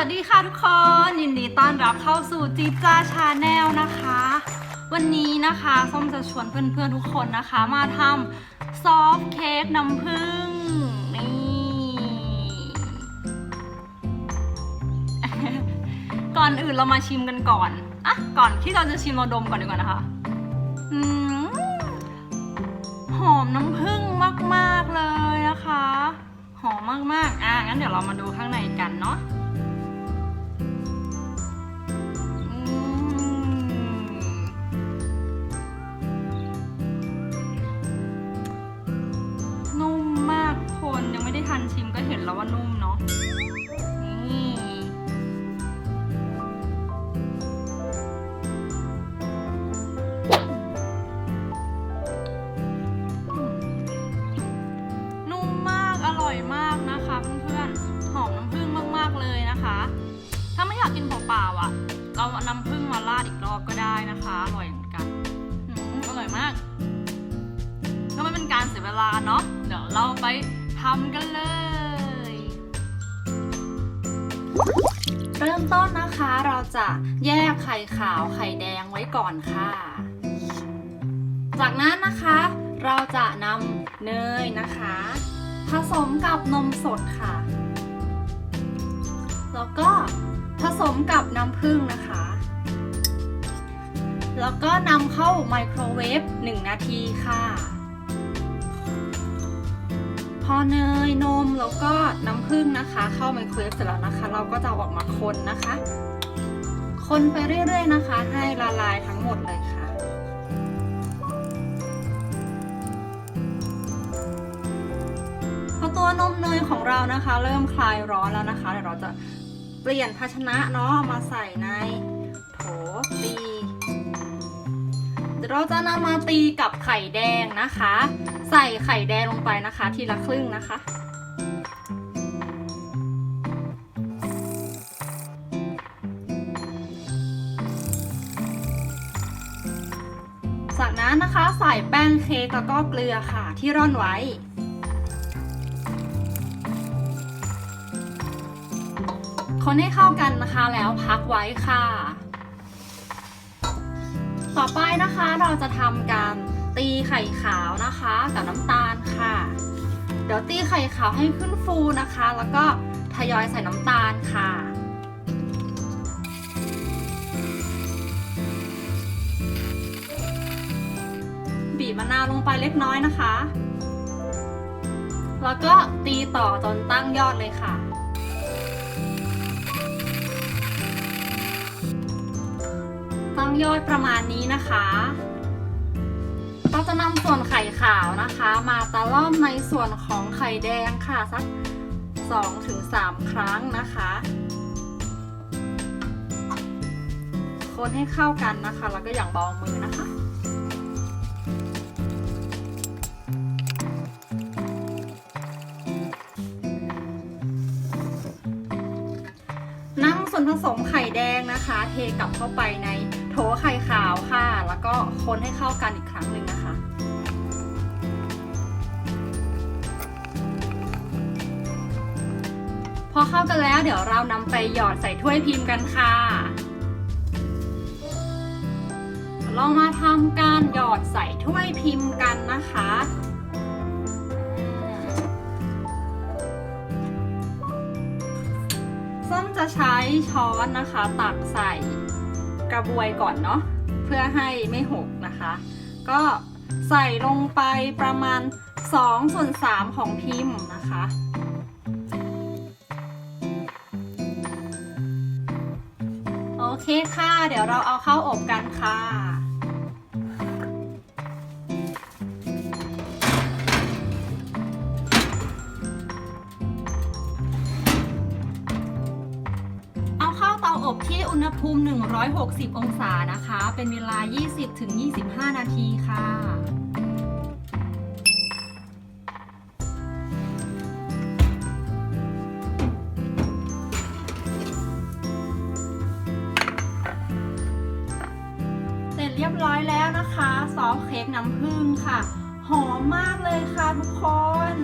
วัสดีค่ะทุกคนยินดีต้อนรับเข้าสู่จีจ้าชาแนลนะคะ วันนี้นะคะส้มจะชวนเพื่อนๆทุกคนนะคะ มาทำซอฟต์เค้กน้ำผึ้งนี่ก่อนอื่นเรามาชิมกันก่อนอะก่อนที่เราจะชิมเราดมก่อนดีกว่านะคะอืมหอมน้ำผึ้งมากๆเลยนะคะ หอมมากๆอะงั้นเดี๋ยวเรามาดูข้างในกันเนาะ เปล่าอะ เราน้ำผึ้งมาราดอีกรอบก็ได้นะคะ อร่อยเหมือนกันอร่อยมากก็ไม่เป็นการเสียเวลาเนาะ เดี๋ยวเราไปทำกันเลย เริ่มต้นนะคะเราจะแยกไข่ขาวไข่แดงไว้ก่อนค่ะ จากนั้นนะคะเราจะนำเนยนะคะ ผสมกับนมสดค่ะ แล้วก็ผสมกับน้ำผึ้งนะคะ แล้วก็นำเข้าไมโครเวฟ 1 นาทีค่ะ พอเนยนมแล้วก็น้ำผึ้งนะคะ เข้าไมโครเวฟเสร็จแล้วนะคะ เราก็จะออกมาคนนะคะ คนไปเรื่อยๆนะคะ ให้ละลายทั้งหมดเลยค่ะพอตัวนมเนยของเรานะคะ เริ่มคลายร้อนแล้วนะคะเดี๋ยวเราจะ ปลี่ยนภาชนะเนาะมาใส่ในโถตีเดี๋ยวเราจะนำมาตีกับไข่แดงนะคะ ใส่ไข่แดงลงไปนะคะ ทีละครึ่งนะคะ จากนั้นนะคะใส่แป้งเค้กแล้วก็เกลือค่ะที่ร่อนไว้ คนให้เข้ากันนะคะแล้วพักไว้ค่ะ ต่อไปนะคะเราจะทำการตีไข่ขาวนะคะกับน้ำตาลค่ะ เดี๋ยวตีไข่ขาวให้ขึ้นฟูนะคะ แล้วก็ทยอยใส่น้ำตาลค่ะบีบมะนาวลงไปเล็กน้อยนะคะ แล้วก็ตีต่อจนตั้งยอดเลยค่ะ ยอดประมาณนี้นะคะ เราจะนำส่วนไข่ขาวนะคะ มาตะล่อมในส่วนของไข่แดงค่ะสัก2-3 ครั้งนะคะ คนให้เข้ากันนะคะ แล้วก็อย่างเบามือนะคะนำส่วนผสมไข่แดงนะคะ เทกลับเข้าไปใน โถไข่ขาวค่ะ แล้วก็คนให้เข้ากันอีกครั้งหนึ่งนะคะ พอเข้ากันแล้วเดี๋ยวเรานำไปหยอดใส่ถ้วยพิมพ์กันค่ะ ลองมาทำการหยอดใส่ถ้วยพิมพ์กันนะคะส้มจะใช้ช้อนนะคะ ตักใส่ กระบวยก่อนเนาะเพื่อให้ไม่หกนะคะ ก็ใส่ลงไปประมาณ2ส่วน3ของพิมพ์นะคะ โอเคค่ะ เดี๋ยวเราเอาเข้าอบกันค่ะ บที่อุณหภูมิ 160 องศานะคะ เป็นเวลา 20-25 นาทีค่ะ เสร็จเรียบร้อยแล้วนะคะ ซอฟเค้กน้ำผึ้งค่ะ หอมมากเลยค่ะทุกคน